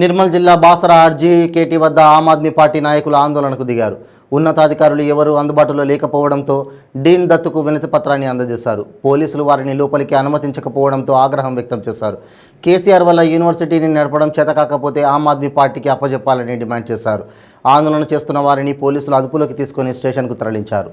నిర్మల్ జిల్లా బాసర ఆర్జీకేటీ వద్ద ఆమ్ ఆద్మీ పార్టీ నాయకులు ఆందోళనకు దిగారు. ఉన్నతాధికారులు ఎవరూ అందుబాటులో లేకపోవడంతో డీన్ దత్తుకు వినతి పత్రాన్ని అందజేశారు. పోలీసులు వారిని లోపలికి అనుమతించకపోవడంతో ఆగ్రహం వ్యక్తం చేశారు. కేసీఆర్ వల్ల యూనివర్సిటీని నడపడం చేతకాకపోతే ఆమ్ ఆద్మీ పార్టీకి అప్పజెప్పాలని డిమాండ్ చేశారు. ఆందోళన చేస్తున్న వారిని పోలీసులు అదుపులోకి తీసుకుని స్టేషన్కు తరలించారు.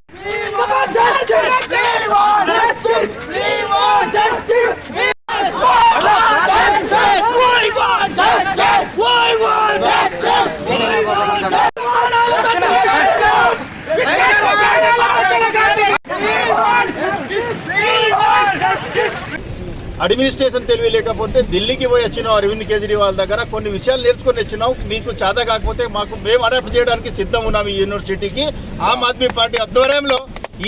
అడ్మినిస్ట్రేషన్ తెలివి లేకపోతే ఢిల్లీకి పోయి వచ్చినావు అరవింద్ కేజ్రీవాల్ దగ్గర కొన్ని విషయాలు నేర్చుకొని వచ్చినావు. మీకు చేత కాకపోతే మాకు మేము అడాప్ట్ చేయడానికి సిద్ధం ఉన్నాం ఈ యూనివర్సిటీకి. ఆమ్ ఆద్మీ పార్టీ ఆధ్వర్యంలో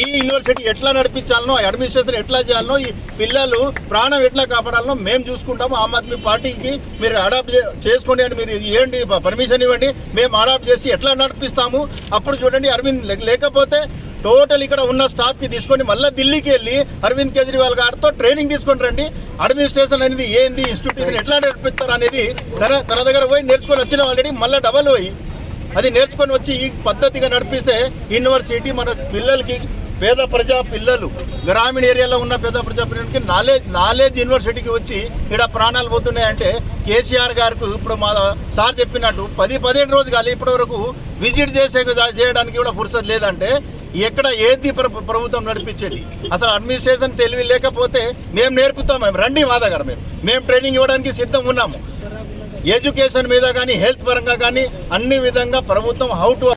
ఈ యూనివర్సిటీ ఎట్లా నడిపించాలనో అడ్మినిస్ట్రేషన్ ఎట్లా చేయాలనో ఈ పిల్లలు ప్రాణం ఎట్లా కాపాడాలనో మేము చూసుకుంటాము. ఆమ్ ఆద్మీ పార్టీకి మీరు అడాప్ట్ చేసుకోండి అని మీరు ఇవ్వండి పర్మిషన్ ఇవ్వండి. మేము అడాప్ట్ చేసి ఎట్లా నడిపిస్తాము? అప్పుడు చూడండి అరవింద్ లేకపోతే టోటల్ ఇక్కడ ఉన్న స్టాఫ్కి తీసుకొని మళ్ళీ ఢిల్లీకి వెళ్ళి అరవింద్ కేజ్రీవాల్ గారితో ట్రైనింగ్ తీసుకొని రండి. అడ్మినిస్ట్రేషన్ అనేది ఏంది ఇన్స్టిట్యూషన్ ఎట్లా నడిపిస్తారు అనేది తన తన దగ్గర పోయి నేర్చుకొని వచ్చిన ఆల్రెడీ మళ్ళీ డబల్ పోయి. అది నేర్చుకొని వచ్చి ఈ పద్ధతిగా నడిపిస్తే యూనివర్సిటీ మన పిల్లలకి పేద ప్రజా పిల్లలు గ్రామీణ ఏరియాలో ఉన్న పేద ప్రజా పిల్లలకి నాలెడ్జ్ నాలెడ్జ్ యూనివర్సిటీకి వచ్చి ఇక్కడ ప్రాణాలు పోతున్నాయంటే కేసీఆర్ గారికి ఇప్పుడు మా సార్ చెప్పినట్టు పది పదిహేను రోజులు కాలి ఇప్పటి వరకు విజిట్ చేసే చేయడానికి కూడా ఫుర్సత్ లేదంటే ఎక్కడ ఏది ప్రభుత్వం నడిపించేది? అసలు అడ్మినిస్ట్రేషన్ తెలివి లేకపోతే మేము నేర్పుతాం మేము. రండి మా దగ్గర మీరు. మేము ట్రైనింగ్ ఇవ్వడానికి సిద్ధం ఉన్నాము. ఎడ్యుకేషన్ మీద కానీ హెల్త్ పరంగా కానీ అన్ని విధంగా ప్రభుత్వం హౌ టు